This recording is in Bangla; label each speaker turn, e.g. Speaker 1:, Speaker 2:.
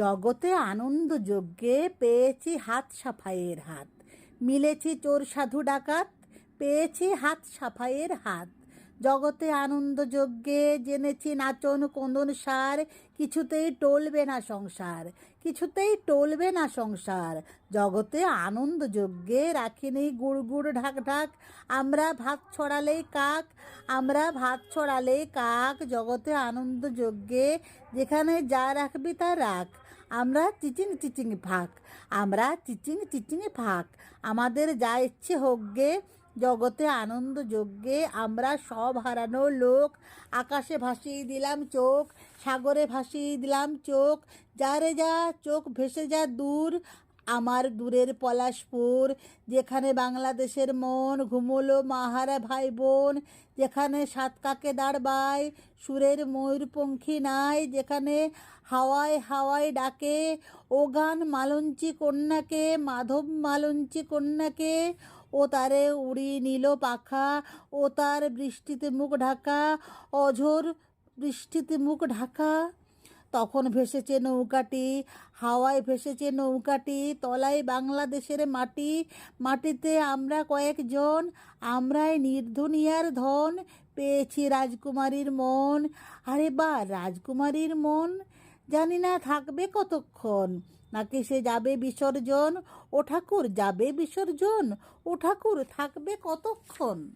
Speaker 1: জগতে আনন্দ যজ্ঞে পেয়েছি হাত সাফাইয়ের হাত। মিলেছি চোর সাধু ডাকাত, পেয়েছি হাত সাফাইয়ের হাত। জগতে আনন্দ যজ্ঞে জেনেছি নাচন কোন্দন সার, কিছুতেই টলবে না সংসার, কিছুতেই টলবে না সংসার। জগতে আনন্দ যজ্ঞে রাখিনি গুড় গুড় ঢাক ঢাক, আমরা ভাত ছড়ালেই কাক, আমরা ভাত ছড়ালেই কাক। জগতে আনন্দ যজ্ঞে যেখানে যা রাখবি তা রাখ। আমরা চিচিং চিচিং ফাঁক আমরা চিচিং চিচিং ফাঁক আমাদের যা ইচ্ছে হোক গে জগতে আনন্দ যজ্ঞে আমরা সব হারানো লোক। আকাশে ভাসিয়ে দিলাম চোখ, সাগরে ভাসিয়ে দিলাম চোখ। যারে যা চোখ ভেসে যা দূর আমার দূরের পলাশপুর, যেখানে বাংলাদেশের মন ঘুমোলো মাহারা ভাই বোন যেখানে সাত কাকে দাঁড়বায় সুরের ময়ূরপঙ্খী নাই, যেখানে হাওয়ায় হাওয়ায় ডাকে, ও গান মালঞ্চি কন্যাকে, মাধব মালঞ্চি কন্যাকে, ও তারে উড়িয়ে নিল পাখা, ও তার বৃষ্টিতে মুখ ঢাকা, অঝোর বৃষ্টিতে মুখ ঢাকা। তখন ভেসেছে নৌকাটি, হাওয়ায় ভেসেছে নৌকাটি, তলায় বাংলাদেশের মাটি, মাটিতে আমরা কয়েকজন, আমরাই নির্ধুনিয়ার ধন, পেয়েছি রাজকুমারীর মন। আরে বা, রাজকুমারীর মন? জানি না থাকবে কতক্ষণ। নাকি সে যাবে বিসর্জন? ও ঠাকুর, যাবে বিসর্জন? ও ঠাকুর, থাকবে কতক্ষণ?